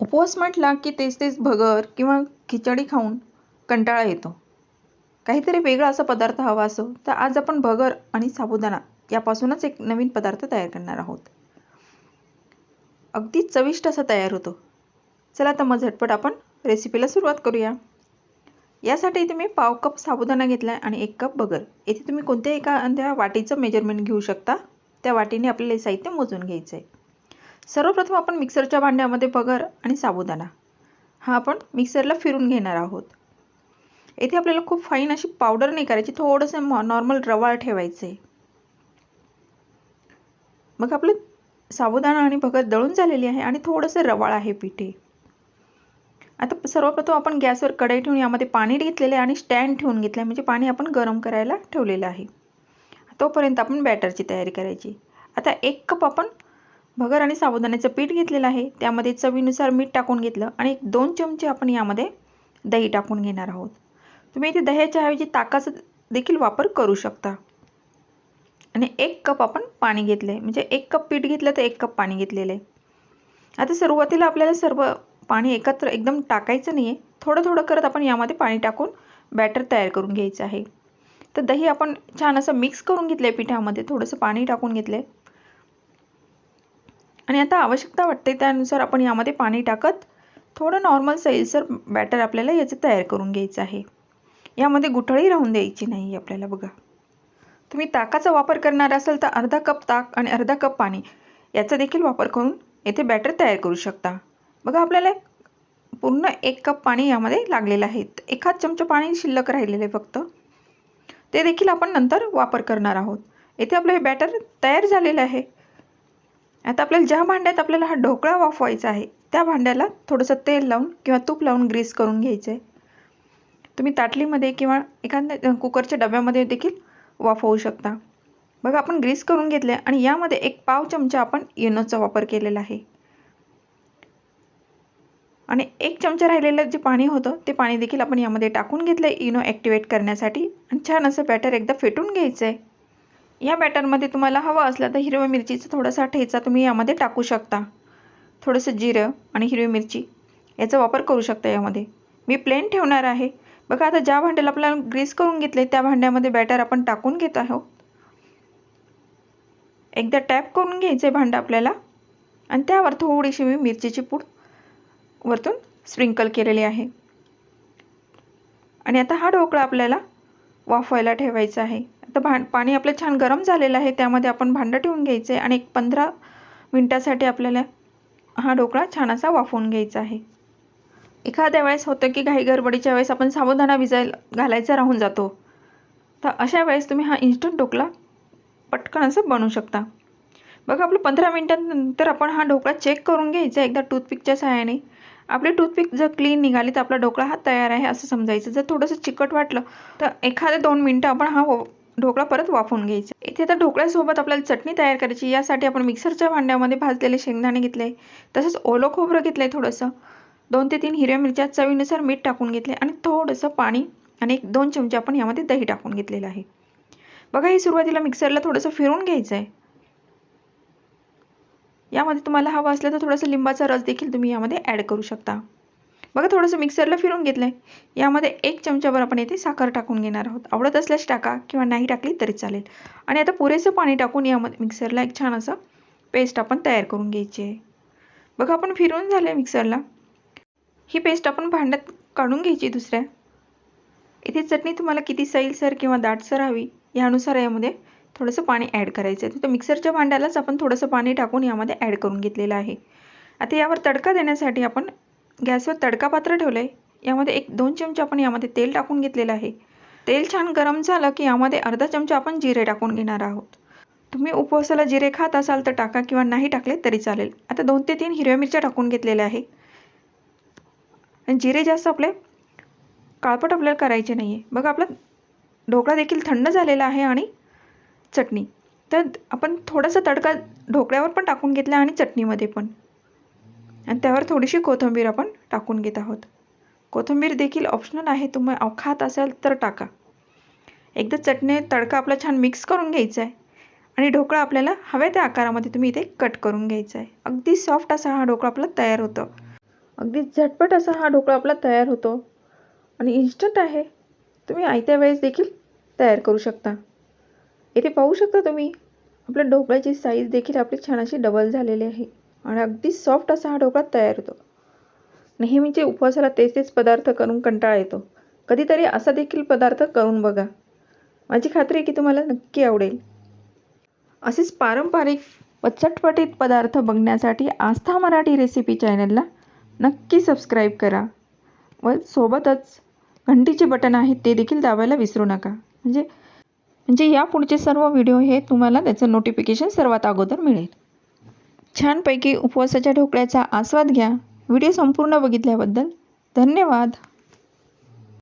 उपवास म्हटला की तेच तेच भगर किंवा खिचडी खाऊन कंटाळा येतो. काहीतरी वेगळा असा पदार्थ हवा असो तर आज आपण भगर आणि साबुदाणा यापासूनच एक नवीन पदार्थ तयार करणार आहोत. अगदी चविष्ट असा तयार होतो. चला तर मग झटपट आपण रेसिपीला सुरुवात करूया. यासाठी इथे मी पाव कप साबुदाणा घेतला आहे आणि एक कप बगर येथे तुम्ही कोणत्याही एखाद्या वाटीचं मेजरमेंट घेऊ शकता. त्या वाटीने आपल्याला साहित्य मोजून घ्यायचं आहे सर्वप्रथम आपण मिक्सरच्या भांड्यामध्ये बगर आणि साबुदाणा. हा आपण मिक्सरला फिरून घेणार आहोत. येथे आपल्याला खूप फाईन अशी पावडर नाही करायची थोडंसं नॉर्मल रवाळ ठेवायचं आहे मग आपलं साबुदाणा आणि भगर दळून झालेली आहे आणि थोडंसं रवाळ आहे पिठे. आता सर्वप्रथम आपण गॅसवर कढई ठेवून यामध्ये पाणी घेतलेलं आहे आणि स्टँड ठेवून घेतलं आहे म्हणजे पाणी आपण गरम करायला ठेवलेलं आहे. तोपर्यंत आपण बॅटरची तयारी करायची. आता एक कप आपण भगर आणि साबुदाण्याचं पीठ घेतलेलं आहे. त्यामध्ये चवीनुसार मीठ टाकून घेतलं आणि एक दोन चमचे आपण यामध्ये दही टाकून घेणार आहोत. तुम्ही इथे दह्याच्या ऐवजी ताकाचा देखील वापर करू शकता. आणि एक कप आपण पाणी घेतलं आहे म्हणजे एक कप पीठ घेतलं तर एक कप पाणी घेतलेलं आहे. आता सुरुवातीला आपल्याला सर्व पाणी एकत्र एकदम टाकायचं नाही आहे थोडं थोडं करत आपण यामध्ये पाणी टाकून बॅटर तयार करून घ्यायचं आहे. तर दही आपण छान असं मिक्स करून घेतलं आहे पिठामध्ये. थोडंसं पाणी टाकून घेतलं आहे आणि आता आवश्यकता वाटते त्यानुसार आपण यामध्ये पाणी टाकत थोडं नॉर्मल सैलसर बॅटर आपल्याला याचं तयार करून घ्यायचं आहे. यामध्ये गुठळी राहून द्यायची नाही आपल्याला बघा. तुम्ही ताकाचा वापर करणार असाल तर अर्धा कप ताक आणि अर्धा कप पाणी याचा देखील वापर करून येथे बॅटर तयार करू शकता. बघा आपल्याला पूर्ण एक कप पाणी यामध्ये लागलेलं आहे. एखाद चमचा पाणी शिल्लक राहिलेलं आहे फक्त. ते देखील आपण नंतर वापर करणार आहोत. येथे आपलं हे बॅटर तयार झालेलं आहे. आता आपल्याला ज्या भांड्यात आपल्याला हा ढोकळा वाफवायचा आहे त्या भांड्याला थोडंसं तेल लावून किंवा तूप लावून ग्रीस करून घ्यायचं आहे. तुम्ही ताटलीमध्ये किंवा एखाद्या कुकरच्या डब्यामध्ये देखील वाफवू शकता. बघा आपण ग्रीस करून घेतले आणि यामध्ये एक पाव चमचा आपण इनोचा वापर केलेला आहे. आणि एक चमचा राहिलेलं जे पाणी होतं ते पाणी देखील आपण यामध्ये टाकून घेतलं आहे इनो ॲक्टिवेट करण्यासाठी. आणि छान असं बॅटर एकदा फेटून घ्यायचं आहे या बॅटरमध्ये तुम्हाला हवं असलं तर हिरव्या मिरचीचा थोडासा ठेचा तुम्ही यामध्ये टाकू शकता. थोडंसं जिरं आणि हिरवी मिरची याचा वापर करू शकता यामध्ये. मी प्लेन ठेवणार आहे. बघा आता ज्या भांड्याला आपल्याला ग्रीस करून घेतले त्या भांड्यामध्ये बॅटर आपण टाकून घेत आहोत. एकदा टॅप करून घ्यायचं आहे भांडं आपल्याला आणि त्यावर थोडीशी मी मिरचीची पूड वरतून स्प्रिंकल केलेली आहे. आणि आता हा ढोकळा आपल्याला वाफवायला ठेवायचं आहे. आता भां पाणी आपलं छान गरम झालेलं आहे त्यामध्ये आपण भांडं ठेवून घ्यायचं आहे आणि एक पंधरा मिनटासाठी आपल्याला हा ढोकळा छान असा वाफवून घ्यायचा आहे. एखाद्या वेळेस होतं की घाई गडबडीच्या वेळेस आपण साबुदाणा भिजायला घालायचा राहून जातो. तर अशा वेळेस तुम्ही हा इन्स्टंट ढोकळा पटकन असं बनवू शकता. बघा आपलं पंधरा मिनटानंतर आपण हा ढोकळा चेक करून घ्यायचा एकदा टूथपिकच्या सहाय्याने आपले टूथपिक जर क्लीन निघाली तर आपला ढोकळा हा तयार आहे असं समजायचं. जर थोडंसं चिकट वाटलं तर एखाद्या दोन मिनटं आपण हा ढोकळा परत वाफवून घ्यायचा. इथे आता ढोकळ्यासोबत आपल्याला चटणी तयार करायची. यासाठी आपण मिक्सरच्या भांड्यामध्ये भाजलेले शेंगदाणे घेतले. तसंच ओलं खोबरं घेतलं आहे थोडंसं. दोन ते तीन हिरव्या मिरच्या चवीनुसार मीठ टाकून घेतले आणि थोडंसं पाणी आणि एक दोन चमचे आपण यामध्ये दही टाकून घेतलेलं आहे. बघा ही सुरुवातीला मिक्सरला थोडंसं फिरून घ्यायचं आहे यामध्ये तुम्हाला हवं असलं तर थोडासा लिंबाचा रस देखील तुम्ही यामध्ये ॲड करू शकता. बघा थोडंसं मिक्सरला फिरून घेतलं आहे यामध्ये एक चमच्यावर आपण येथे साखर टाकून घेणार आहोत. आवडत असल्यास टाका किंवा नाही टाकली तरी चालेल. आणि आता पुरेसं पाणी टाकून यामध्ये मिक्सरला एक छान असं पेस्ट आपण तयार करून घ्यायची आहे. बघा आपण फिरून झालं आहे मिक्सरला ही पेस्ट आपण भांड्यात काढून घ्यायची दुसऱ्या. इथे चटणी तुम्हाला किती सैलसर किंवा दाटसर हवी यानुसार यामध्ये थोडंसं पाणी ॲड करायचं आहे. तर मिक्सरच्या भांड्यालाच आपण थोडंसं पाणी टाकून यामध्ये ॲड करून घेतलेलं आहे. आता यावर तडका देण्यासाठी आपण गॅसवर तडका पात्र ठेवलं आहे यामध्ये एक दोन चमचे आपण यामध्ये तेल टाकून घेतलेलं आहे. तेल छान गरम झालं की यामध्ये अर्धा चमचा आपण जिरे टाकून घेणार आहोत. तुम्ही उपवासाला जिरे खात असाल तर टाका किंवा नाही टाकले तरी चालेल. आता दोन ते तीन हिरव्या मिरच्या टाकून घेतलेल्या आहे. जिरे जास्त आपले काळपट आपल्याला करायचे नाही आहे बघा आपला ढोकळा देखील थंड झालेला आहे आणि चटणी. तर आपण थोडासा तडका ढोकळ्यावर पण टाकून घेतला आणि चटणीमध्ये पण. आणि त्यावर थोडीशी कोथिंबीर आपण टाकून घेत आहोत. कोथिंबीर देखील ऑप्शनल आहे. तुम्ही खात असाल तर टाका. एकदा चटणी तडका आपला छान मिक्स करून घ्यायचा आहे आणि ढोकळा आपल्याला हव्या त्या आकारामध्ये तुम्ही इथे कट करून घ्यायचा आहे अगदी सॉफ्ट असा हा ढोकळा आपला तयार होतो. अगदी झटपट असा हा ढोकळा आपला तयार होतो. आणि इन्स्टंट आहे. तुम्ही आयत्या वेळेस देखील तयार करू शकता. इथे पाहू शकता तुम्ही आपल्या ढोकळ्याची साईज देखील आपली छान अशी डबल झालेली आहे. आणि अगदी सॉफ्ट असा हा ढोकळा तयार होतो. नेहमीचे उपवासाला तेच तेच पदार्थ करून कंटाळा येतो. कधीतरी असा देखील पदार्थ करून बघा. माझी खात्री आहे की तुम्हाला नक्की आवडेल. असेच पारंपरिक व चटपटीत पदार्थ बघण्यासाठी आस्था मराठी रेसिपी चॅनलला नक्की सबस्क्राईब करा. व सोबतच घंटीचे बटन आहे ते देखील दाबायला विसरू नका. म्हणजे म्हणजे या पुढचे सर्व व्हिडिओ हे तुम्हाला त्याचं नोटिफिकेशन सर्वात अगोदर मिळेल. छानपैकी उपवासाच्या ढोकळ्याचा आस्वाद घ्या. व्हिडिओ संपूर्ण बघितल्याबद्दल धन्यवाद.